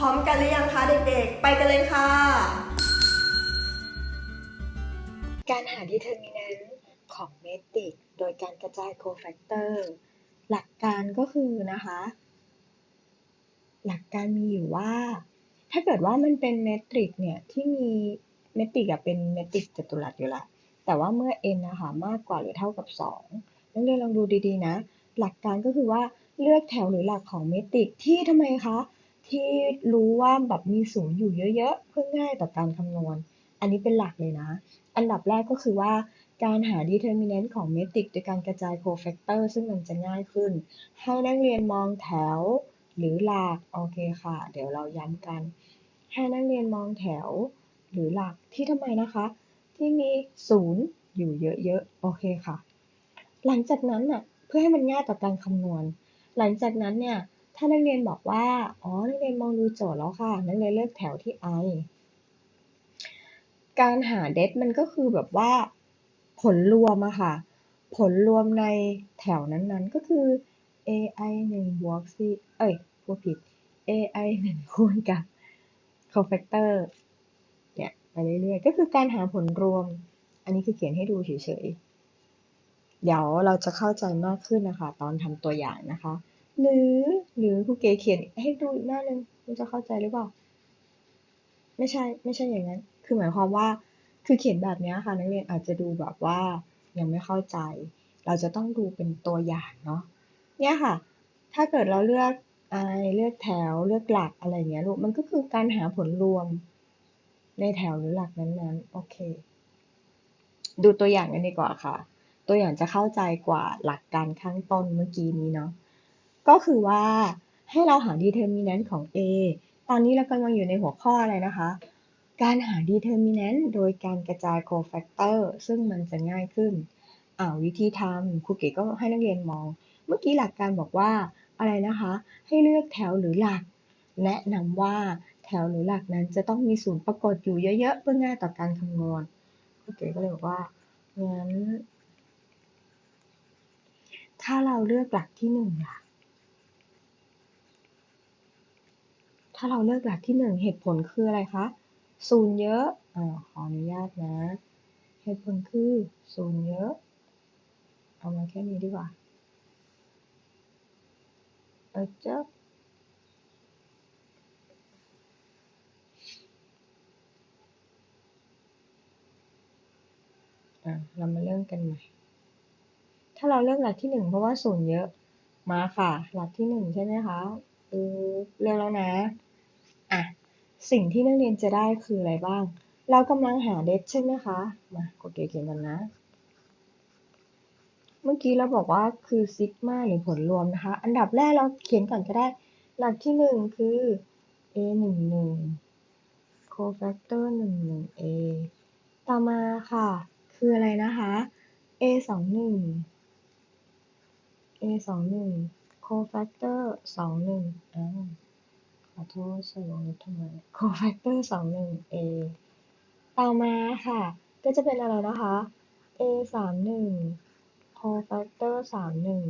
พร้อมกันหรือยังคะเด็กๆ ไปกันเลยค่ะ การหา determinant ของเมตริกโดยการกระจาย cofactor หลักการก็คือนะคะ หลักการมีอยู่ว่า ถ้าเกิดว่ามันเป็นเมตริกเนี่ยที่มีเมตริกอะเป็นเมตริกจัตุรัสอยู่ละแต่ว่าเมื่อ n นะคะมากกว่าหรือเท่ากับ 2 นักเรียนลองดูดีๆนะ หลักการก็คือว่าเลือกแถวหรือหลักของเมตริกที่ทำไมคะ ที่รู้ว่าแบบมีศูนย์อยู่เยอะๆ เพื่อง่ายต่อการคำนวณ อันนี้เป็นหลักเลยนะ อันดับแรกก็คือว่าการหา determinant ของเมตริกโดยการกระจาย cofactor ซึ่งมันจะง่ายขึ้น ให้นักเรียนมองแถวหรือหลัก โอเคค่ะ เดี๋ยวเราย้ำกัน ให้นักเรียนมองแถวหรือหลักที่ทำไมนะคะ ที่มีศูนย์อยู่เยอะๆ โอเคค่ะ หลังจากนั้นน่ะ เพื่อให้มันง่ายต่อการคำนวณ หลังจากนั้นเนี่ย ถ้านักเรียนบอกว่า อ๋อ นักเรียนมองดูโจทย์แล้วค่ะ นักเรียนเลือกแถวที่ i การหาเดฟมันก็คือแบบว่า ผลรวมอะค่ะ ผลรวมในแถวนั้นๆ ก็คือ ai 1บวก c เอ้ยพูดผิด ai 1คูณกับ cofactor เนี่ยไปเรื่อยๆ ก็คือการหาผลรวม อันนี้คือเขียนให้ดูเฉยๆ เดี๋ยวเราจะเข้าใจมากขึ้นนะคะ ตอนทำตัวอย่างนะคะ หรือหรือครูเก๋เขียนให้ดูอีกหน้าหนึ่งคุณจะเข้าใจหรือเปล่า ไม่ใช่ไม่ใช่อย่างนั้น คือหมายความว่าคือเขียนแบบนี้ค่ะนักเรียนอาจจะดูแบบว่ายังไม่เข้าใจ เราจะต้องดูเป็นตัวอย่างเนาะเนี่ยค่ะ ถ้าเกิดเราเลือกไอเลือกแถวเลือกหลักอะไรเงี้ยลูกมันก็คือการหาผลรวมในแถวหรือหลักนั้นๆโอเค ดูตัวอย่างกันดีกว่าค่ะ ตัวอย่างจะเข้าใจกว่าหลักการข้างต้นเมื่อกี้นี้เนาะ ก็คือว่าให้เราหา determinant ของ A ตอนนี้เรากำลังอยู่ในหัวข้ออะไรนะคะ การหา determinant โดยการกระจาย cofactor ซึ่งมันจะง่ายขึ้นอ่าวิธีทำครูเก๋ก็ให้นักเรียนมอง เมื่อกี้หลักการบอกว่าอะไรนะคะ ให้เลือกแถวหรือหลัก แนะนำว่าแถวหรือหลักนั้นจะต้องมีศูนย์ปรากฏอยู่เยอะๆ เพื่อง่ายต่อการคำนวณครูเก๋ก็เลยบอกว่างั้นถ้าเราเลือกหลักที่หนึ่งล่ะ ถ้าเราเลือกหลักที่หนึ่งเหตุผลคืออะไรคะศูนย์เยอะอ่าขออนุญาตนะ เหตุผลคือศูนย์เยอะ เอามาแค่นี้ดีกว่าเออเจ้าอะเรามาเริ่มกันใหม่ ถ้าเราเลือกหลักที่หนึ่งเพราะว่าศูนย์เยอะ มาค่ะ หลักที่หนึ่งใช่ไหมคะเออเลือกแล้วนะ อะสิ่งที่นักเรียนจะได้คืออะไรบ้าง เรากำลังหาเดฟใช่ไหมคะ มากดเขียนกันนะ เมื่อกี้เราบอกว่าคือซิกมาหรือผลรวมนะคะ อันดับแรกเราเขียนก่อนก็ได้ หลักที่หนึ่งคือ a หนึ่งหนึ่ง cofactor หนึ่งหนึ่ง a ต่อมาค่ะ คืออะไรนะคะ a สองหนึ่ง a สองหนึ่ง cofactor สองหนึ่งอ้าว ขอโทษใส่วงเล็บทำไม cofactor สองหนึ่ง a ต่อมาค่ะ ก็จะเป็นอะไรนะคะ a สามหนึ่ง cofactor สามหนึ่ง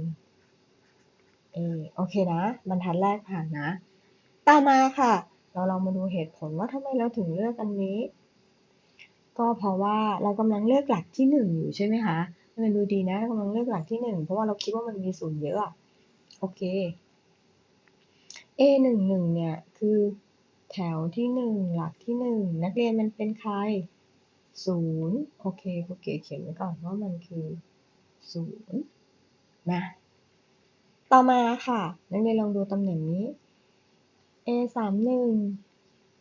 a โอเคนะ บรรทัดแรกผ่านนะ ต่อมาค่ะ เราลองมาดูเหตุผลว่าทำไมเราถึงเลือกอันนี้ ก็เพราะว่าเรากำลังเลือกหลักที่หนึ่งอยู่ใช่ไหมคะมันดูดีนะกำลังเลือกหลักที่หนึ่งเพราะว่าเราคิดว่ามันมีศูนย์เยอะ โอเค a หนึ่งหนึ่งเนี่ยคือแถวที่หนึ่งหลักที่หนึ่งนักเรียนมันเป็นใครศูนย์โอเคครูเก๋เขียนไว้ก่อนว่ามันคือศูนย์นะต่อมาค่ะ นักเรียนลองดูตำแหน่งนี้ a สามหนึ่ง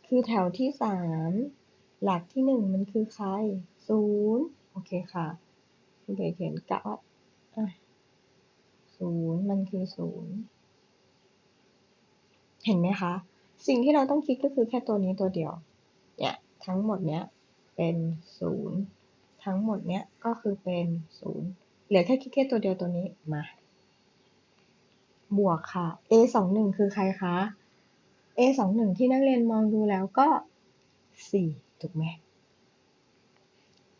คือแถวที่สามหลักที่หนึ่งมันคือใครศูนย์โอเคค่ะครูเก๋เขียนกะว่าอะศูนย์มันคือศูนย์ เห็นไหมคะ สิ่งที่เราต้องคิดก็คือแค่ตัวนี้ตัวเดียว เนี่ย ทั้งหมดเนี้ยเป็นศูนย์ทั้งหมดเนี้ยก็คือเป็นศูนย์เหลือแค่คิดแค่ตัวเดียวตัวนี้มา บวกค่ะ a สองหนึ่งคือใครคะ a สองหนึ่งที่นักเรียนมองดูแล้วก็สี่ถูกไหม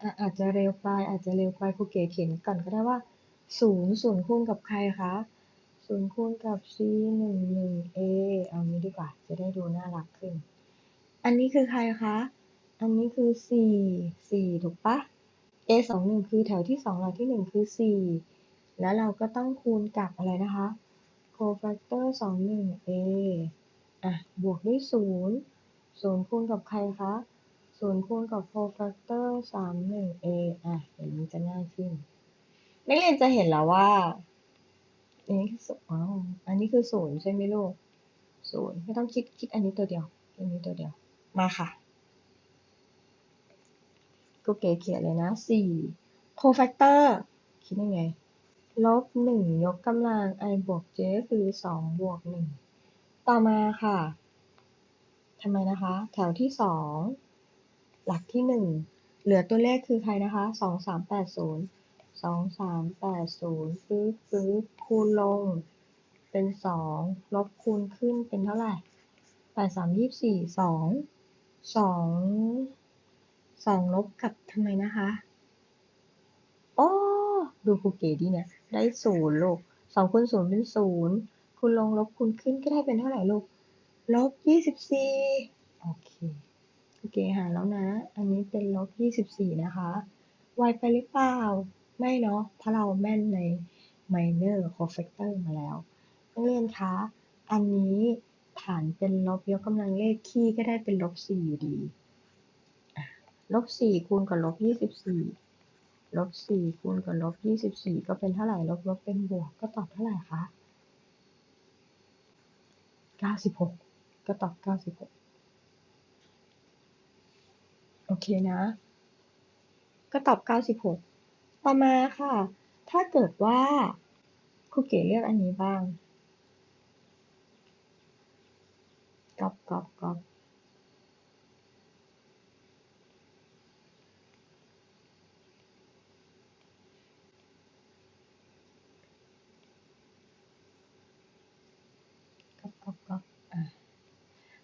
อะอาจจะเร็วไปอาจจะเร็วไปครูเก๋เขียนก่อนก็ได้ว่าศูนย์ศูนย์คูณกับใครคะ ศูนย์คูณกับ c หนึ่งหนึ่ง a เอางี้ดีกว่า จะได้ดูน่ารักขึ้น อันนี้คือใครคะ อันนี้คือสี่สี่ถูกปะ a สองหนึ่งคือแถวที่สองหลักที่หนึ่งคือสี่แล้วเราก็ต้องคูณกับอะไรนะคะ cofactor สองหนึ่ง a อะ บวกด้วยศูนย์ศูนย์คูณกับใครคะศูนย์คูณกับ cofactor สามหนึ่ง a อะอย่างนี้จะง่ายขึ้นนักเรียนจะเห็นแล้วว่า อันนี้คือศูนย์อ๋ออันนี้คือศูนย์ใช่ไหมลูกศูนย์ไม่ต้องคิดคิดอันนี้ตัวเดียว อันนี้ตัวเดียว มาค่ะ ก็เก๋เขียนเลยนะสี่ cofactor คิดยังไง ลบหนึ่งยกกำลัง i บวก j คือสองบวกหนึ่งต่อมาค่ะทำไมนะคะ แถวที่สองหลักที่หนึ่งเหลือตัวเลขคือใครนะคะสองสามแปดศูนย์ สองสามแปดศูนย์ปึ๊บปึ๊บคูณลง เป็นสองลบคูณขึ้นเป็นเท่าไหร่แปดสามยี่สี่สองสองสองลบกับทำไมนะคะโอ้ดูครูเก๋ดีเนี่ยได้ศูนย์ลูกสองคูณศูนย์เป็นศูนย์คูณลงลบคูณขึ้นก็ได้เป็นเท่าไหร่ลูกลบยี่สิบสี่โอเคครูเก๋หาแล้วนะ อันนี้เป็นลบยี่สิบสี่นะคะ ไวไปหรือเปล่า ไม่เนาะ เพราะเราแม่นใน minor cofactor มาแล้วนักเรียนคะ อันนี้ฐานเป็นลบยกกำลังเลขคี่ก็ได้เป็นลบสี่อยู่ดี ลบสี่คูณกับลบยี่สิบสี่ ลบสี่คูณกับลบยี่สิบสี่ก็เป็นเท่าไหร่ ลบลบเป็นบวกก็ตอบเท่าไหร่คะเก้าสิบหกก็ตอบเก้าสิบหกโอเคนะ ก็ตอบเก้าสิบหก ต่อมาค่ะ ถ้าเกิดว่าครูเก๋เลือกอันนี้บ้างกอบกอบกอบกอบกอบกอบ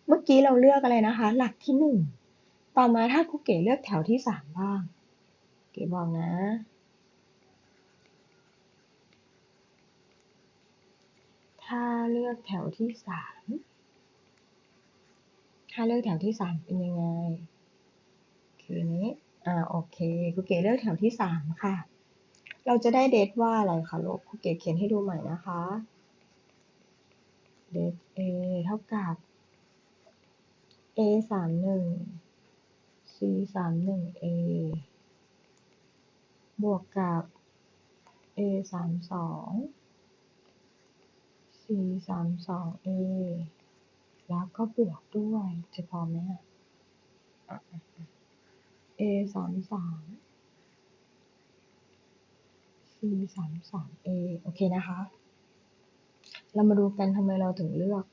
เมื่อกี้เราเลือกอะไรนะคะ หลักที่หนึ่ง ต่อมาถ้าครูเก๋เลือกแถวที่สามบ้าง เก๋บอกนะ ถ้าเลือกแถวที่สามถ้าเลือกแถวที่สามเป็นยังไง คือนนี้ อ่า โอเคครูเก๋เลือกแถวที่สามค่ะ เราจะได้เดทว่าอะไรคะลูกครูเก๋เขียนให้ดูใหม่นะคะ เดท A เท่ากับ A สามหนึ่ง C สามหนึ่ง A บวกกับ A สามสอง C สามสอง A แล้วก็บวกด้วย จะพอไหมอะอะอะอะ A สามสาม C สามสาม A โอเคนะคะ เรามาดูกันทำไมเราถึงเลือก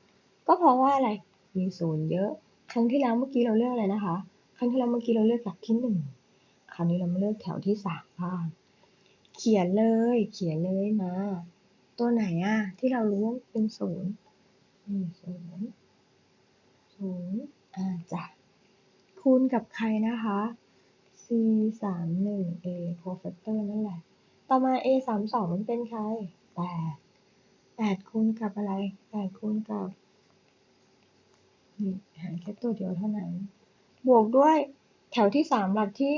ก็เพราะว่าอะไร มีศูนย์เยอะ ครั้งที่แล้วเมื่อกี้เราเลือกอะไรนะคะ ครั้งที่แล้วเมื่อกี้เราเลือกหลักที่หนึ่ง คราวนี้เรามาเลือกแถวที่สามบ้าง เขียนเลย เขียนเลยมา ตัวไหนอะที่เรารู้ว่าเป็นศูนย์นี่ศูนย์ศูนย์อ่าจ้ะคูณกับใครนะคะ c สามหนึ่ง a cofactor นั่นแหละ ต่อมา a สามสองมันเป็นใครแปดแปดคูณกับอะไรแปดคูณกับนี่หารแค่ตัวเดียวเท่านั้น บวกด้วยแถวที่สามหลักที่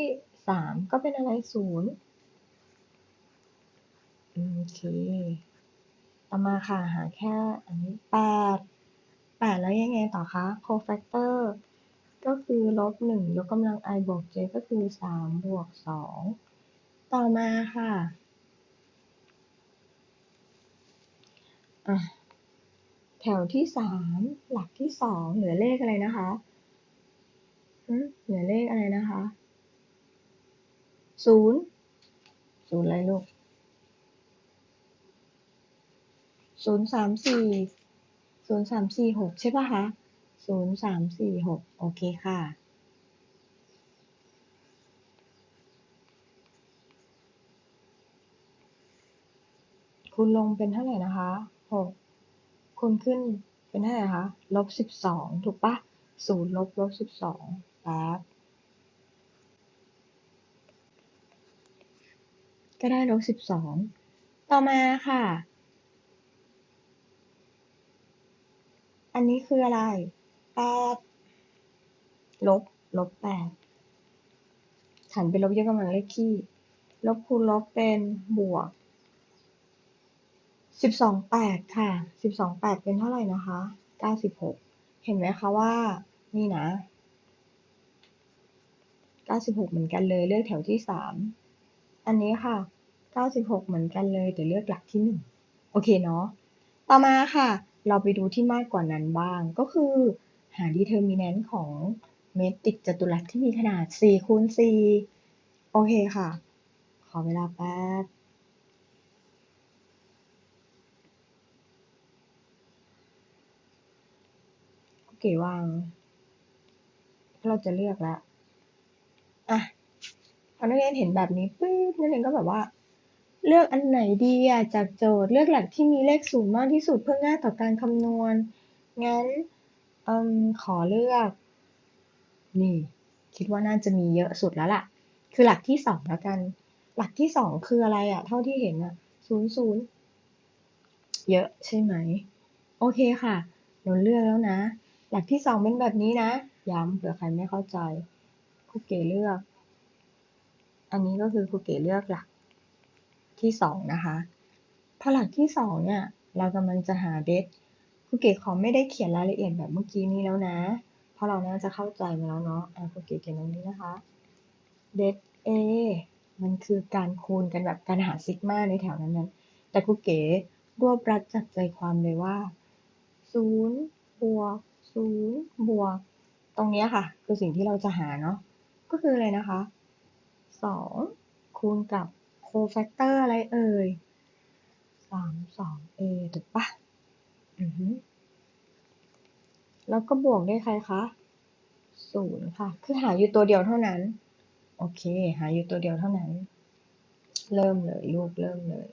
สามก็เป็นอะไรศูนย์โอเค ต่อมาค่ะหาแค่อันนี้แปดแปดแล้วยังไงต่อคะ cofactor ก็คือลบหนึ่งยกกำลัง i บวก j ก็คือสามบวกสองต่อมาค่ะอะแถวที่สามหลักที่สองเหลือเลขอะไรนะคะเหลือเลขอะไรนะคะศูนย์ศูนย์อะไรลูก ศูนย์สามสี่ศูนย์สามสี่หกใช่ปะคะศูนย์สามสี่หกโอเคค่ะคูณลงเป็นเท่าไหร่นะคะหกคูณขึ้นเป็นเท่าไหร่คะลบสิบสองถูกปะศูนย์ลบลบสิบสองแป๊บก็ได้ลบสิบสองต่อมาค่ะ อันนี้คืออะไรแปดลบลบแปดหันไปลบยกกำลังเลขคี่ลบคูณลบเป็นบวกสิบสองแปดค่ะสิบสองแปดเป็นเท่าไหร่นะคะเก้าสิบหกเห็นไหมคะว่านี่นะเก้าสิบหกเหมือนกันเลย เลือกแถวที่สามอันนี้ค่ะเก้าสิบหกเหมือนกันเลยแต่เลือกหลักที่หนึ่งโอเคเนาะต่อมาค่ะ เราไปดูที่มากกว่านั้นบ้าง ก็คือหา determinant ของเมตริกจัตุรัสที่มีขนาด4คูณ4โอเคค่ะ ขอเวลาแป๊บโอเควาง เราจะเลือกแล้วอะพอนักเรียนเห็นแบบนี้ปุ๊บนักเรียนก็แบบว่า เลือกอันไหนดีอะจากโจทย์เลือกหลักที่มีเลขศูนย์มากที่สุดเพื่อง่ายต่อการคำนวณ งั้นอมขอเลือก นี่ คิดว่าน่าจะมีเยอะสุดแล้วล่ะ คือหลักที่สองแล้วกัน หลักที่สองคืออะไรอะ เท่าที่เห็นอะศูนย์ศูนย์เยอะใช่ไหม โอเคค่ะหนูเลือกแล้วนะ หลักที่สองเป็นแบบนี้นะ ย้ำเผื่อใครไม่เข้าใจครูเก๋เลือก อันนี้ก็คือครูเก๋เลือกหลัก ที่สองนะคะพอหลักที่สองเนี่ยเรากำลังจะหาเดทครูเก๋ขอไม่ได้เขียนรายละเอียดแบบเมื่อกี้นี้แล้วนะ เพราะเราน่าจะเข้าใจมาแล้วเนาะอะครูเก๋เขียนตรงนี้นะคะเดท A มันคือการคูณกันแบบการหาซิกมาในแถวนั้นนั้นแต่ครูเก๋รวบรัดจับใจความเลยว่าศูนย์บวกศูนย์บวกตรงนี้ค่ะ คือสิ่งที่เราจะหาเนาะก็คืออะไรนะคะสองคูณกับ โคแฟกเตอร์อะไรเอ่ยสามสอง a ถูกปะอือฮึแล้วก็บวกด้วยใครคะศูนย์ค่ะ คือหาอยู่ตัวเดียวเท่านั้น โอเค หาอยู่ตัวเดียวเท่านั้น เริ่มเลยลูกเริ่มเลย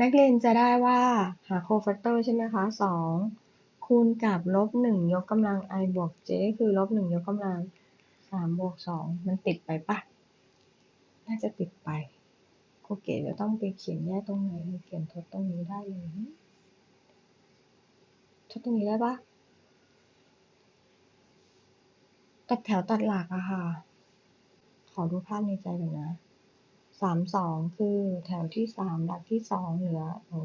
นักเรียนจะได้ว่าหาโคแฟกเตอร์ใช่ไหมคะสองคูณกับลบหนึ่งยกกำลัง i บวก j คือลบหนึ่งยกกำลังสามบวกสองมันติดไปปะ น่าจะติดไปครูเก๋จะต้องไปเขียนแยกตรงไหนเขียนทดตรงนี้ได้เลยทดตรงนี้ได้ปะตัดแถวตัดหลักอะค่ะ ขอดูภาพในใจก่อนนะสามสองคือแถวที่สามหลักที่สองเหลือโอ้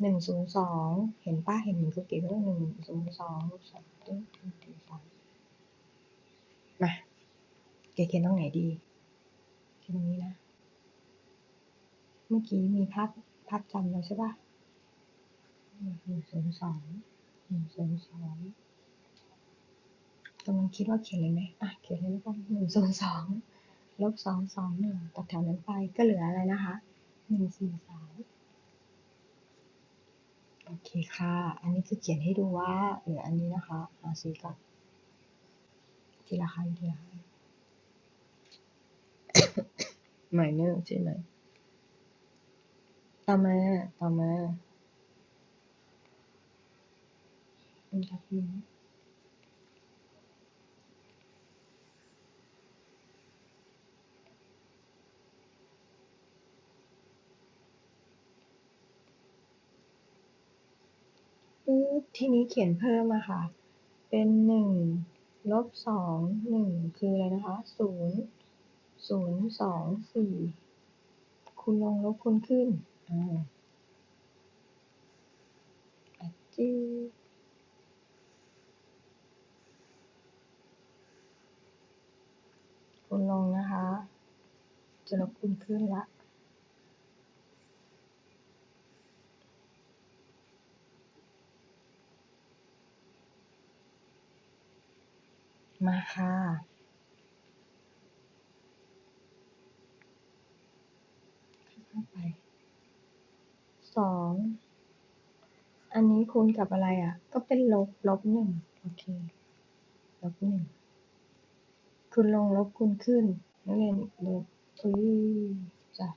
หนึ่งศูนย์สองเห็นป้าเห็นเหมือนคือเก๋ก็ได้หนึ่งศูนย์สองลูกสองตึ้งหนึ่งสี่สามมาเก๋เขียนตรงไหนดี ตรงนี้นะ เมื่อกี้มีภาพภาพจำแล้วใช่ป่ะหนึ่งศูนย์สองหนึ่งศูนย์สองกำลังคิดว่าเขียนเลยไหมอะเขียนเลยแล้วกันหนึ่งศูนย์สองลบสองสองหนึ่งตัดแถวนั้นไปก็เหลืออะไรนะคะหนึ่งสี่สามโอเคค่ะ อันนี้คือเขียนให้ดูว่าเหลืออันนี้นะคะอาซีก่อนทีละครั้งทีละครั้ง หมายเนอร์ใช่ไหม ต่อมา ต่อมาอันดับนี้ปึ๊บทีนี้เขียนเพิ่มอะค่ะ เป็นหนึ่งลบสองหนึ่งคืออะไรนะคะศูนย์ ศูนย์สองสี่คูณลงลบคูณขึ้น อ่าอะจิ้วคูณลงนะคะ จะลบคูณขึ้นละมาค่ะเข้าไป สอง อันนี้คูณกับอะไรอะ ก็เป็นลบลบหนึ่งโอเค ลบหนึ่งคูณลงลบคูณขึ้นนักเรียนลบอุ้ยจ้ะ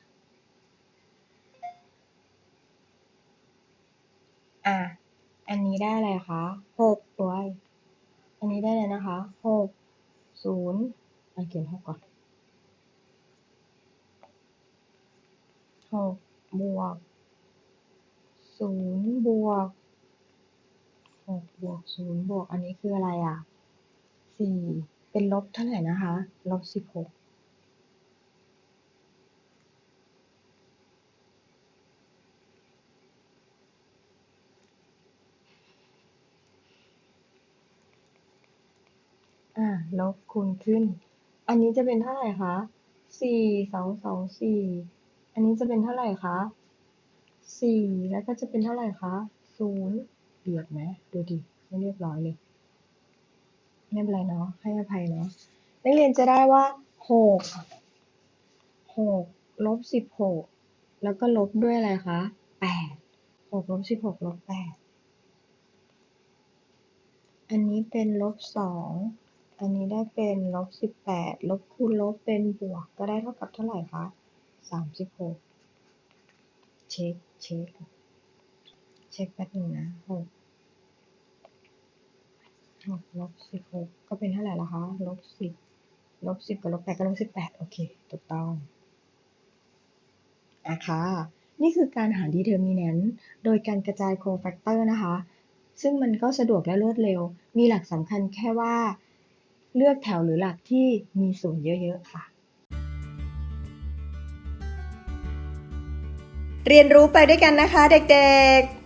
อะ อันนี้ได้อะไรคะหกด้วย อันนี้ได้เลยนะคะหกศูนย์อะเขียนหกก่อนหกบวก ศูนย์บวกหกบวกศูนย์บวกอันนี้คืออะไรอะสี่เป็นลบเท่าไหร่นะคะลบสิบหกอ่าลบคูณขึ้น อันนี้จะเป็นเท่าไหร่คะสี่สองสองสี่อันนี้จะเป็นเท่าไหร่คะ สี่แล้วก็จะเป็นเท่าไหร่คะศูนย์เดือดไหมดูดิไม่เรียบร้อยเลยไม่เป็นไรเนาะให้อภัยเนาะนักเรียนจะได้ว่าหกหกลบสิบหกแล้วก็ลบด้วยอะไรคะแปดหกลบสิบหกลบแปดอันนี้เป็นลบสองอันนี้ได้เป็นลบสิบแปดลบคูณลบเป็นบวกก็ได้เท่ากับเท่าไหร่คะสามสิบหกเช็ค เช็ค เช็คแป๊บหนึงนะหกหกลบสิบหกก็เป็นเท่าไหร่ละคะ ลบสิบลบสิบกับลบแปดก็ลบสิบแปดโอเค ถูกต้องอะค่ะนี่คือการหา determinant โดยการกระจาย cofactor นะคะ ซึ่งมันก็สะดวกและรวดเร็ว มีหลักสำคัญแค่ว่า เลือกแถวหรือหลักที่มีศูนย์เยอะ ๆ ค่ะ เรียนรู้ไปด้วยกันนะคะเด็กๆ